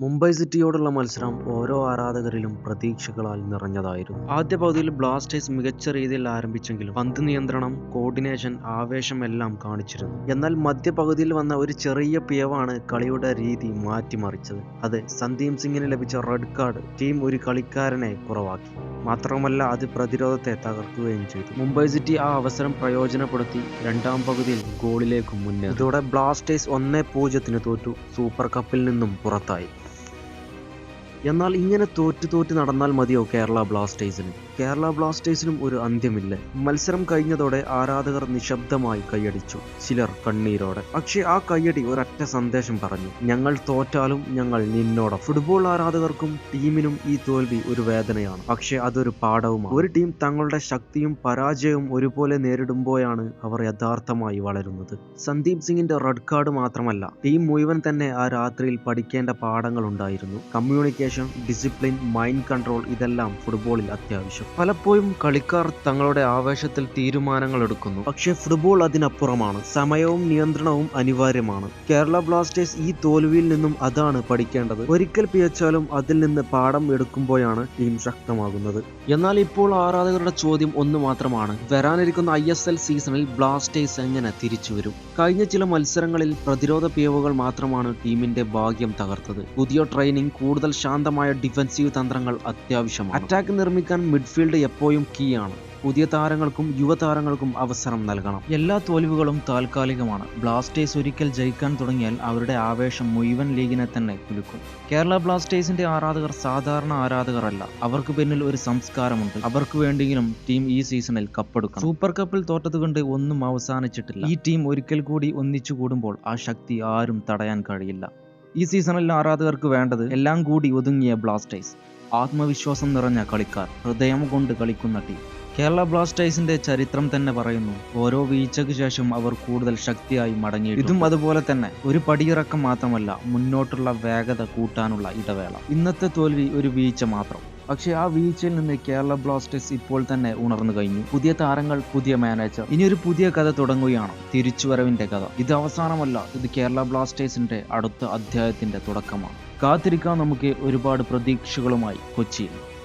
മുംബൈ സിറ്റിയോടുള്ള മത്സരം ഓരോ ആരാധകരിലും പ്രതീക്ഷകളാൽ നിറഞ്ഞതായിരുന്നു. ആദ്യ പകുതിയിൽ ബ്ലാസ്റ്റേഴ്സ് മികച്ച രീതിയിൽ ആരംഭിച്ചെങ്കിലും പന്ത് നിയന്ത്രണം കോർഡിനേഷൻ ആവേശം എല്ലാം കാണിച്ചിരുന്നു. എന്നാൽ മധ്യപകുതിയിൽ വന്ന ഒരു ചെറിയ പിയവാണ് കളിയുടെ രീതി മാറ്റിമറിച്ചത്. അത് സന്ദീപ് സിംഗിന് ലഭിച്ച റെഡ് കാർഡ് ടീം ഒരു കളിക്കാരനെ കുറവാക്കി. മാത്രമല്ല അത് പ്രതിരോധത്തെ തകർക്കുകയും ചെയ്തു. മുംബൈ സിറ്റി ആ അവസരം പ്രയോജനപ്പെടുത്തി രണ്ടാം പകുതിയിൽ ഗോളിലേക്ക് മുന്നേറി. ഇതോടെ ബ്ലാസ്റ്റേഴ്സ് ഒന്നേ പൂജ്യത്തിന് തോറ്റു. സൂപ്പർ കപ്പിൽ നിന്നും പുറത്തായി. എന്നാൽ ഇങ്ങനെ തോറ്റു തോറ്റു നടന്നാൽ മതിയോ കേരള ബ്ലാസ്റ്റേഴ്സിന്? കേരള ബ്ലാസ്റ്റേഴ്സിനും ഒരു അന്ത്യമില്ല. മത്സരം കഴിഞ്ഞതോടെ ആരാധകർ നിശബ്ദമായി കൈയടിച്ചു. ചിലർ കണ്ണീരോടെ. പക്ഷേ ആ കൈയടി ഒരൊറ്റ സന്ദേശം പറഞ്ഞു. ഞങ്ങൾ തോറ്റാലും ഞങ്ങൾ നിന്നോട ഫുട്ബോൾ ആരാധകർക്കും ടീമിനും ഈ തോൽവി ഒരു വേദനയാണ്. പക്ഷേ അതൊരു പാഠവുമാണ്. ഒരു ടീം തങ്ങളുടെ ശക്തിയും പരാജയവും ഒരുപോലെ നേരിടുമ്പോഴാണ് അവർ യഥാർത്ഥമായി വളരുന്നത്. സന്ദീപ് സിംഗിന്റെ റെഡ് കാർഡ് മാത്രമല്ല ടീം മുഴുവൻ തന്നെ ആ രാത്രിയിൽ പഠിക്കേണ്ട പാഠങ്ങൾ ഉണ്ടായിരുന്നു കമ്മ്യൂണിക്കേഷൻ ഡിസിപ്ലിൻ മൈൻഡ് കൺട്രോൾ ഇതെല്ലാം ഫുട്ബോളിൽ അത്യാവശ്യം. പലപ്പോഴും കളിക്കാർ തങ്ങളുടെ ആവേശത്തിൽ തീരുമാനങ്ങൾ എടുക്കുന്നു. പക്ഷേ ഫുട്ബോൾ അതിനപ്പുറമാണ്. സമയവും നിയന്ത്രണവും അനിവാര്യമാണ്. കേരള ബ്ലാസ്റ്റേഴ്സ് ഈ തോൽവിയിൽ നിന്നും അതാണ് പഠിക്കേണ്ടത്. ഒരിക്കൽ പിയച്ചാലും അതിൽ നിന്ന് പാഠം എടുക്കുമ്പോഴാണ് ടീം ശക്തമാകുന്നത്. എന്നാൽ ഇപ്പോൾ ആരാധകരുടെ ചോദ്യം ഒന്ന് മാത്രമാണ്. വരാനിരിക്കുന്ന ഐ എസ് എൽ സീസണിൽ ബ്ലാസ്റ്റേഴ്സ് എങ്ങനെ തിരിച്ചു വരും? കഴിഞ്ഞ ചില മത്സരങ്ങളിൽ പ്രതിരോധ പിയവുകൾ മാത്രമാണ് ടീമിന്റെ ഭാഗ്യം തകർത്തത്. പുതിയ ട്രെയിനിങ് കൂടുതൽ ശാന്തമായ ഡിഫൻസീവ് തന്ത്രങ്ങൾ അത്യാവശ്യമാണ്. അറ്റാക്ക് നിർമ്മിക്കാൻ മിഡ്ഫീൽഡ് എപ്പോഴും കീ ആണ്. പുതിയ താരങ്ങൾക്കും യുവതാരങ്ങൾക്കും അവസരം നൽകണം. എല്ലാ തോൽവികളും താൽക്കാലികമാണ്. ബ്ലാസ്റ്റേഴ്സ് ഒരിക്കൽ ജയിക്കാൻ തുടങ്ങിയാൽ അവരുടെ ആവേശം മുഴുവൻ ലീഗിനെ തന്നെ കുലുക്കും. കേരള ബ്ലാസ്റ്റേഴ്സിന്റെ ആരാധകർ സാധാരണ ആരാധകരല്ല. അവർക്ക് പിന്നിൽ ഒരു സംസ്കാരമുണ്ട്. അവർക്ക് വേണ്ടിയെങ്കിലും ടീം ഈ സീസണിൽ കപ്പെടുക്കണം. സൂപ്പർ കപ്പിൽ തോറ്റതുകൊണ്ട് ഒന്നും അവസാനിച്ചിട്ടില്ല. ഈ ടീം ഒരിക്കൽ കൂടി ഒന്നിച്ചു കൂടുമ്പോൾ ആ ശക്തി ആരും തടയാൻ കഴിയില്ല. ഈ സീസണിൽ ആരാധകർക്ക് വേണ്ടത് എല്ലാം കൂടി ഒതുങ്ങിയ ബ്ലാസ്റ്റേഴ്സ്. ആത്മവിശ്വാസം നിറഞ്ഞ കളിക്കാർ ഹൃദയം കൊണ്ട് കളിക്കുന്ന ടീം. കേരള ബ്ലാസ്റ്റേഴ്സിന്റെ ചരിത്രം തന്നെ പറയുന്നു ഓരോ വീഴ്ചയ്ക്ക് ശേഷം അവർ കൂടുതൽ ശക്തിയായി മടങ്ങി ഇതും അതുപോലെ തന്നെ ഒരു പടിയിറക്കം മാത്രമല്ല മുന്നോട്ടുള്ള വേഗത കൂട്ടാനുള്ള ഇടവേള. ഇന്നത്തെ തോൽവി ഒരു വീഴ്ച മാത്രം. പക്ഷേ ആ വീഴ്ചയിൽ നിന്ന് കേരള ബ്ലാസ്റ്റേഴ്സ് ഇപ്പോൾ തന്നെ ഉണർന്നു കഴിഞ്ഞു. പുതിയ താരങ്ങൾ പുതിയ മാനേജർ ഇനി ഒരു പുതിയ കഥ തുടങ്ങുകയാണ്. തിരിച്ചുവരവിന്റെ കഥ. ഇത് അവസാനമല്ല. ഇത് കേരള ബ്ലാസ്റ്റേഴ്സിന്റെ അടുത്ത അധ്യായത്തിന്റെ തുടക്കമാണ്. കാത്തിരിക്കാം നമുക്ക് ഒരുപാട് പ്രതീക്ഷകളുമായി കൊച്ചിയിൽ.